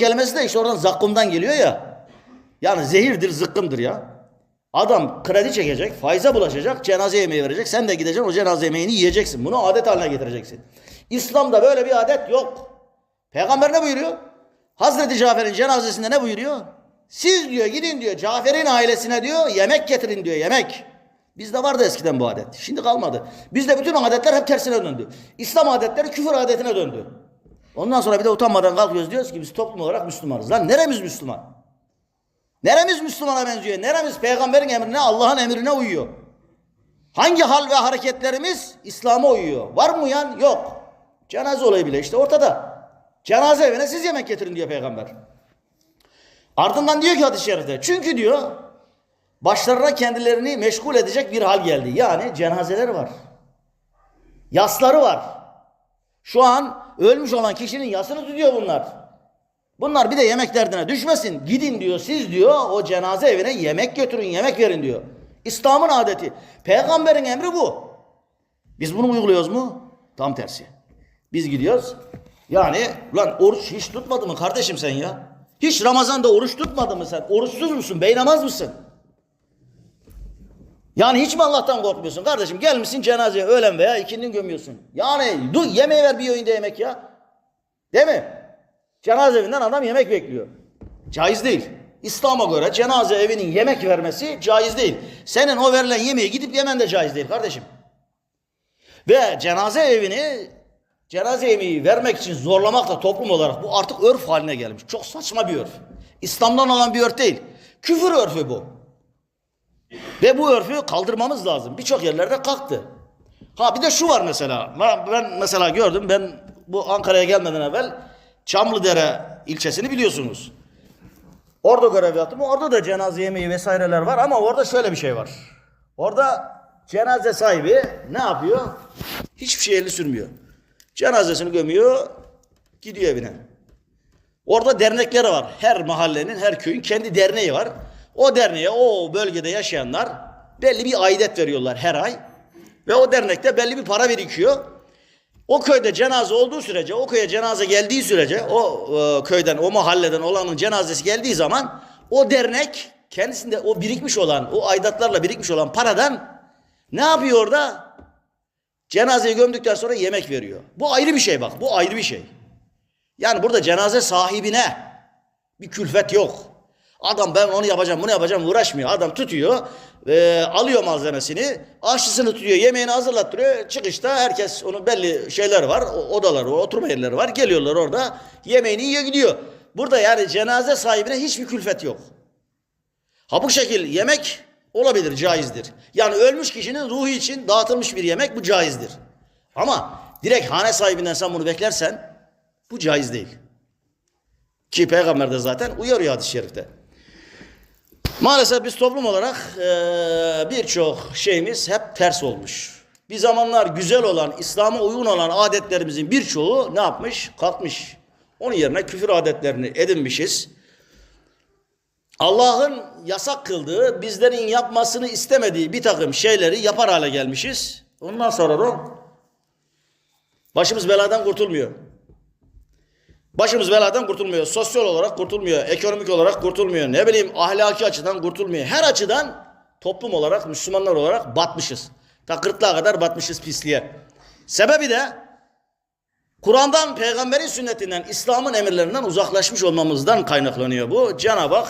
kelimesi de işte oradan zakkumdan geliyor ya. Yani zehirdir, zıkkımdır ya. Adam kredi çekecek, faize bulaşacak, cenaze yemeği verecek. Sen de gideceksin o cenaze yemeğini yiyeceksin. Bunu adet haline getireceksin. İslam'da böyle bir adet yok. Peygamber ne buyuruyor? Hazreti Cafer'in cenazesinde ne buyuruyor? Siz diyor gidin diyor Cafer'in ailesine diyor yemek getirin diyor yemek. Bizde vardı eskiden bu adet. Şimdi kalmadı. Bizde bütün adetler hep tersine döndü. İslam adetleri küfür adetine döndü. Ondan sonra bir de utanmadan kalkıyoruz diyoruz ki biz toplum olarak Müslümanız. Lan neremiz Müslüman? Neremiz Müslümana benziyor? Neremiz peygamberin emrine, Allah'ın emrine uyuyor? Hangi hal ve hareketlerimiz İslam'a uyuyor? Var mı uyan? Yok. Cenaze olayı bile işte ortada. Cenaze evine siz yemek getirin diyor peygamber. Ardından diyor ki hadis-i şerifte. Çünkü diyor başlarına kendilerini meşgul edecek bir hal geldi. Yani cenazeler var. Yasları var. Şu an ölmüş olan kişinin yasını tutuyor bunlar. Bunlar bir de yemek derdine düşmesin. Gidin diyor siz diyor o cenaze evine yemek götürün yemek verin diyor. İslam'ın adeti. Peygamberin emri bu. Biz bunu uyguluyoruz mu? Tam tersi. Biz gidiyoruz. Yani lan oruç hiç tutmadı mı kardeşim sen ya? Hiç Ramazan'da oruç tutmadı mı sen? Oruçsuz musun? Beynamaz mısın? Yani hiç mi Allah'tan korkmuyorsun kardeşim? Gelmişsin cenazeye öğlen veya ikindin gömüyorsun. Yani dur yemeği ver bir öğünde yemek ya. Değil mi? Cenaze evinden adam yemek bekliyor. Caiz değil. İslam'a göre cenaze evinin yemek vermesi caiz değil. Senin o verilen yemeği gidip yemen de caiz değil kardeşim. Ve cenaze evini cenaze yemeği vermek için zorlamakla toplum olarak bu artık örf haline gelmiş. Çok saçma bir örf. İslam'dan olan bir örf değil. Küfür örfü bu. Ve bu örfü kaldırmamız lazım. Birçok yerlerde kalktı. Ha bir de şu var mesela. Ben, mesela gördüm. Ben bu Ankara'ya gelmeden evvel Çamlıdere ilçesini biliyorsunuz. Orada görev yaptım. Orada da cenaze yemeği vesaireler var ama orada şöyle bir şey var. Orada cenaze sahibi ne yapıyor? Hiçbir şey elini sürmüyor. Cenazesini gömüyor, gidiyor evine. Orada dernekleri var. Her mahallenin, her köyün kendi derneği var. O derneğe o bölgede yaşayanlar belli bir aidet veriyorlar her ay. Ve o dernekte belli bir para birikiyor. O köyde cenaze olduğu sürece, o köye cenaze geldiği sürece, o e, köyden, o mahalleden olanın cenazesi geldiği zaman o dernek kendisinde o birikmiş olan, o aidatlarla birikmiş olan paradan ne yapıyor orada? Cenazeyi gömdükten sonra yemek veriyor. Bu ayrı bir şey bak, bu ayrı bir şey. Yani burada cenaze sahibine bir külfet yok. Adam ben onu yapacağım, bunu yapacağım uğraşmıyor. Adam tutuyor, e, alıyor malzemesini, aşçısını tutuyor, yemeğini hazırlattırıyor. Çıkışta herkes onun belli şeyler var, o- odaları, oturma yerleri var. Geliyorlar orada, yemeğini yiyor gidiyor. Burada yani cenaze sahibine hiçbir külfet yok. Ha bu şekil yemek olabilir, caizdir. Yani ölmüş kişinin ruhu için dağıtılmış bir yemek bu caizdir. Ama direkt hane sahibinden sen bunu beklersen bu caiz değil. Ki peygamber de zaten uyarıyor hadis-i şerifte. Maalesef biz toplum olarak eee, birçok şeyimiz hep ters olmuş. Bir zamanlar güzel olan, İslam'a uygun olan adetlerimizin birçoğu ne yapmış? Kalkmış. Onun yerine küfür adetlerini edinmişiz. Allah'ın yasak kıldığı, bizlerin yapmasını istemediği bir takım şeyleri yapar hale gelmişiz. Ondan sonra da başımız beladan kurtulmuyor. Başımız beladan kurtulmuyor. Sosyal olarak kurtulmuyor. Ekonomik olarak kurtulmuyor. Ne bileyim ahlaki açıdan kurtulmuyor. Her açıdan toplum olarak, Müslümanlar olarak batmışız. Ta kırklığa kadar batmışız pisliğe. Sebebi de Kur'an'dan, peygamberin sünnetinden, İslam'ın emirlerinden uzaklaşmış olmamızdan kaynaklanıyor bu. Cenab-ı Hak